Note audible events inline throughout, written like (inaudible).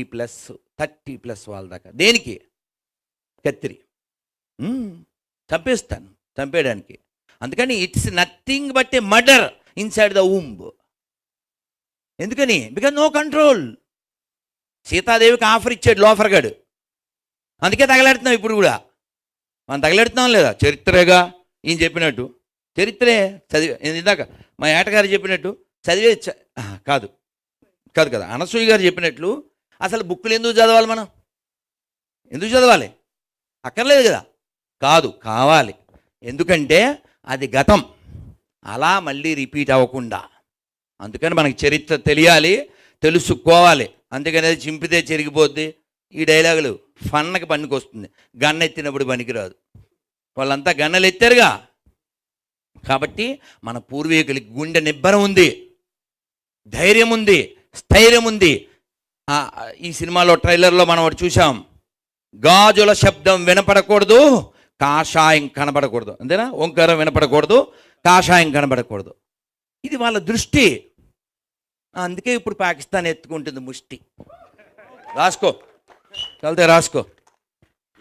Plus thirty plus వాళ్ళ దాకా. దేనికి? కత్తిరి. చంపేస్తాను చంపేయడానికి. అందుకని it's nothing but a murder inside the womb ఎందుకని? బికాజ్ నో కంట్రోల్ సీతాదేవికి ఆఫర్ ఇచ్చాడు లోఫర్గాడు. అందుకే తగలెడుతున్నాం ఇప్పుడు కూడా. మనం తగలెడుతున్నాం లేదా? చరిత్రగా ఈయన చెప్పినట్టు. చరిత్రే చదివే ఇందాక మా ఏటగారు చెప్పినట్టు చదివే చ- కాదు. కాదు కదా. అనసూయ గారు చెప్పినట్లు అసలు బుక్కులు ఎందుకు చదవాలి మనం? ఎందుకు చదవాలి? అక్కర్లేదు కదా. కాదు కావాలి. ఎందుకంటే అది గతం. అలా మళ్ళీ రిపీట్ అవ్వకుండా. అందుకని మనకి చరిత్ర తెలియాలి తెలుసుకోవాలి. అందుకని అది చింపితే చెరిగిపోద్ది. ఈ డైలాగులు ఫన్నకి పనికి వస్తుంది గన్న ఎత్తినప్పుడు పనికిరాదు. వాళ్ళంతా గన్నలు ఎత్తారుగా కాబట్టి మన పూర్వీకులకి గుండె నిబ్బరం ఉంది. ధైర్యం ఉంది. స్థైర్యం ఉంది. ఈ సినిమాలో ట్రైలర్లో మనం ఒకటి చూసాం గాజుల శబ్దం వినపడకూడదు కాషాయం కనబడకూడదు. అంతేనా? ఓంకారం వినపడకూడదు కాషాయం కనబడకూడదు. ఇది వాళ్ళ దృష్టి. అందుకే ఇప్పుడు పాకిస్తాన్ ఎత్తుకుంటుంది ముష్టి. రాసుకో. చదివితే రాసుకో.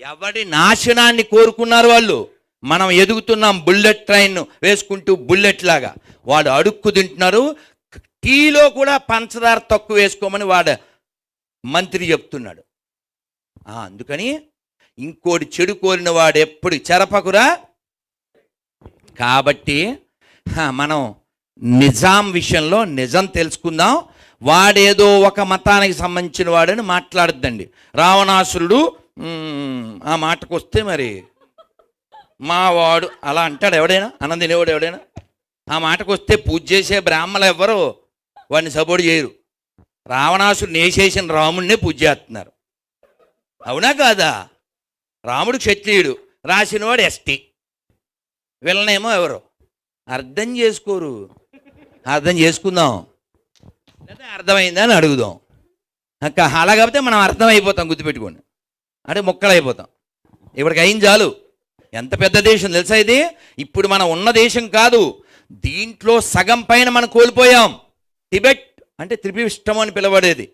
ఎవడి నాశనాన్ని కోరుకున్నారు వాళ్ళు? మనం ఎదుగుతున్నాం బుల్లెట్ ట్రైన్ వేసుకుంటూ బుల్లెట్ లాగా. వాడు అడుక్కు తింటున్నారు టీలో కూడా పంచదార తక్కువ వేసుకోమని వాడు మంత్రి చెప్తున్నాడు. అందుకని ఇంకోటి చెడు కోరిన వాడు ఎప్పుడు చెరపకురా? కాబట్టి మనం నిజాం విషయంలో నిజం తెలుసుకుందాం. వాడేదో ఒక మతానికి సంబంధించిన వాడని మాట్లాడద్దండి. రావణాసురుడు ఆ మాటకు వస్తే మరి మావాడు అలా అంటాడు ఎవడైనా? అన్నం ఎవడైనా? ఆ మాటకు వస్తే పూజ చేసే బ్రాహ్మణులు ఎవ్వరు వాడిని సపోర్ట్ చేయరు. రావణాసుడు నేసేసిన రాముడినే పూజ చేస్తున్నారు. అవునా కాదా? రాముడు క్షత్రియుడు రాసినవాడు ఎస్టీ. వీళ్ళనేమో ఎవరు? అర్థం చేసుకోరు. అర్థం చేసుకుందాం. లేదా అర్థమైందా అని అడుగుదాం. అక్క అలా కాకపోతే మనం అర్థమైపోతాం గుర్తుపెట్టుకోండి. అంటే ముక్కలు అయిపోతాం ఇప్పటికి అయింది చాలు. ఎంత పెద్ద దేశం తెలుసా ఇది? ఇప్పుడు మనం ఉన్న దేశం కాదు. దీంట్లో సగం పైన మనం కోల్పోయాం. టిబెట్ అంటే త్రిపిష్టం అని పిలవబడేది.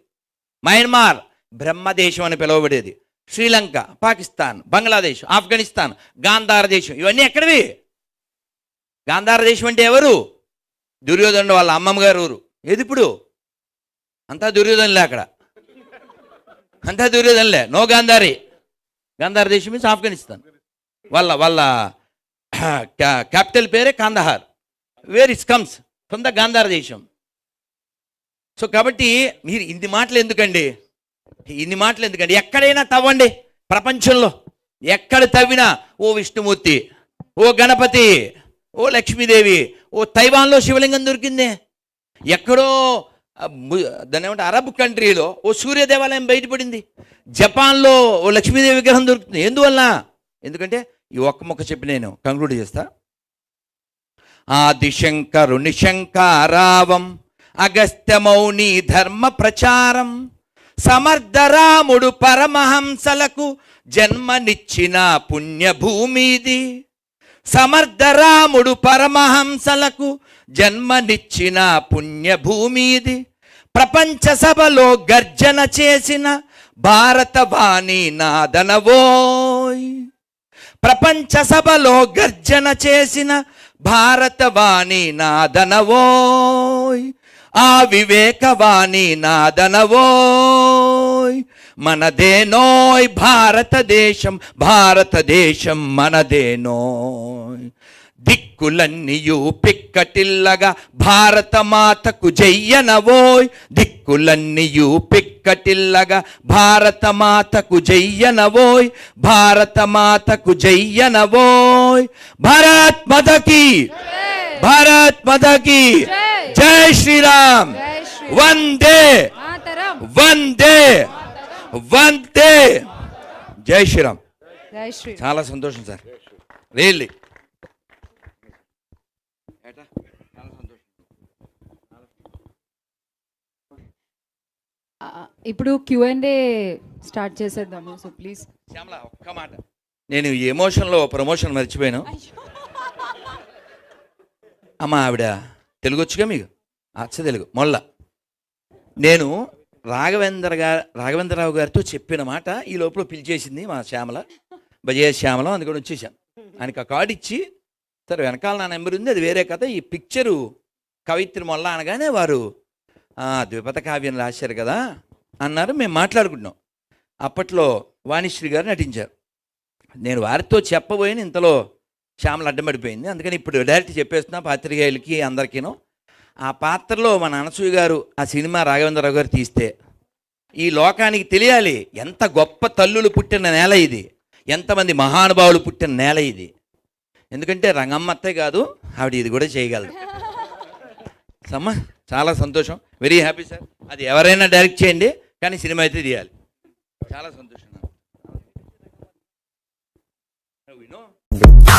మయన్మార్ బ్రహ్మదేశం అని పిలువబడేది. శ్రీలంక పాకిస్తాన్ బంగ్లాదేశ్ ఆఫ్ఘనిస్తాన్ గాంధార దేశం ఇవన్నీ ఎక్కడివి? గాంధార దేశం అంటే ఎవరు? దుర్యోధనుడు వాళ్ళ అమ్మమ్మ గారు ఊరు. ఏది ఇప్పుడు? అంతా దుర్యోధనులే అక్కడ. అంతా దుర్యోధనులే. నో గాంధారి. గాంధార దేశం మీన్స్ ఆఫ్ఘనిస్తాన్. వాళ్ళ వాళ్ళ (clears throat) క్యాపిటల్ పేరే Kandahar. Where it's comes from the Gandhara దేశం. సో కాబట్టి మీరు ఇన్ని మాటలు ఎందుకండి? ఇన్ని మాటలు ఎందుకండి? ఎక్కడైనా తవ్వండి ప్రపంచంలో. ఎక్కడ తవ్వినా ఓ విష్ణుమూర్తి ఓ గణపతి ఓ లక్ష్మీదేవి ఓ తైవాన్లో శివలింగం దొరికిందే. ఎక్కడో దాని ఏమంటే అరబ్ కంట్రీలో ఓ సూర్య దేవాలయం బయటపడింది. జపాన్లో ఓ లక్ష్మీదేవి విగ్రహం దొరుకుతుంది. ఎందువల్ల ఎందుకంటే ఈ ఒక్క మొక్క చెప్పి నేను కంక్లూడ్ చేస్తా. ఆదిశంకరుని శంకారావం అగస్త్యమౌని ధర్మ ప్రచారం. సమర్థరాముడు పరమహంసలకు జన్మనిచ్చిన పుణ్యభూమిది. సమర్థరాముడు పరమహంసలకు జన్మనిచ్చిన పుణ్యభూమిది. ప్రపంచ సభలో గర్జన చేసిన భారతవాణి నాదనవోయ్. ప్రపంచ సభలో గర్జన చేసిన భారతవాణి నాదనవోయ్. ఆ వివేకవాణి నాదనవోయ్. మనదేనోయ్ భారతదేశం భారతదేశం మనదేనోయ్. దిక్కులన్నీయు పిక్కటిల్లగా భారత మాతకు జయ్యనవోయ్. దిక్కులన్నీయు పిక్కటిల్లగా భారత మాతకు జయ్యనవోయ్. భారత మాతకు! జయ్యనవోయ్ భారత్ మదకి భారత్ మదకి జై! జై శ్రీ వందే. వందే. వందే. జై శ్రీరామ్. చాలా సంతోషం సార్. రియల్లీ. ఇప్పుడు క్యూ అండ్ ఏ స్టార్ట్ చేసేద్దాము సో ప్లీజ్. శ్యామల ఒక్క మాట. నేను ఎమోషన్లో ప్రమోషన్ మర్చిపోయాను. అమ్మ ఆవిడ. తెలుగు వచ్చుగా మీకు? అచ్చ తెలుగు. మొల్ల. నేను రాఘవేంద్ర గారు రాఘవేంద్రరావు గారితో చెప్పిన మాట ఈ లోపల పిలిచేసింది మా శ్యామల. భజయ శ్యామలం అందుకని వచ్చేసాను ఆయనకి ఆ కార్డు ఇచ్చి సరే వెనకాల నా నెంబర్ ఉంది అది వేరే కథ. ఈ పిక్చరు కవిత్రి మొల్ల అనగానే వారు "ఆ, ద్విపద కావ్యం రాశారు కదా అన్నారు. మేము మాట్లాడుకుంటున్నాం. అప్పట్లో వాణిశ్రీ గారు నటించారు. నేను వారితో చెప్పబోయిన ఇంతలో శ్యామల అడ్డమడిపోయింది అందుకని ఇప్పుడు డైరెక్ట్ చెప్పేస్తున్నా పాత్రికేయులకి అందరికీను. ఆ పాత్రలో మన అనసూయ గారు ఆ సినిమా రాఘవేంద్రరావు గారు తీస్తే ఈ లోకానికి తెలియాలి ఎంత గొప్ప తల్లులు పుట్టిన నేల ఇది. ఎంతమంది మహానుభావులు పుట్టిన నేల ఇది. ఎందుకంటే రంగమ్మత్తే కాదు ఆవిడ ఇది కూడా చేయగలదు. సమ్మా చాలా సంతోషం. Very happy sir. అది ఎవరైనా డైరెక్ట్ చేయండి కానీ సినిమా అయితే తీయాలి. చాలా సంతోషం వినో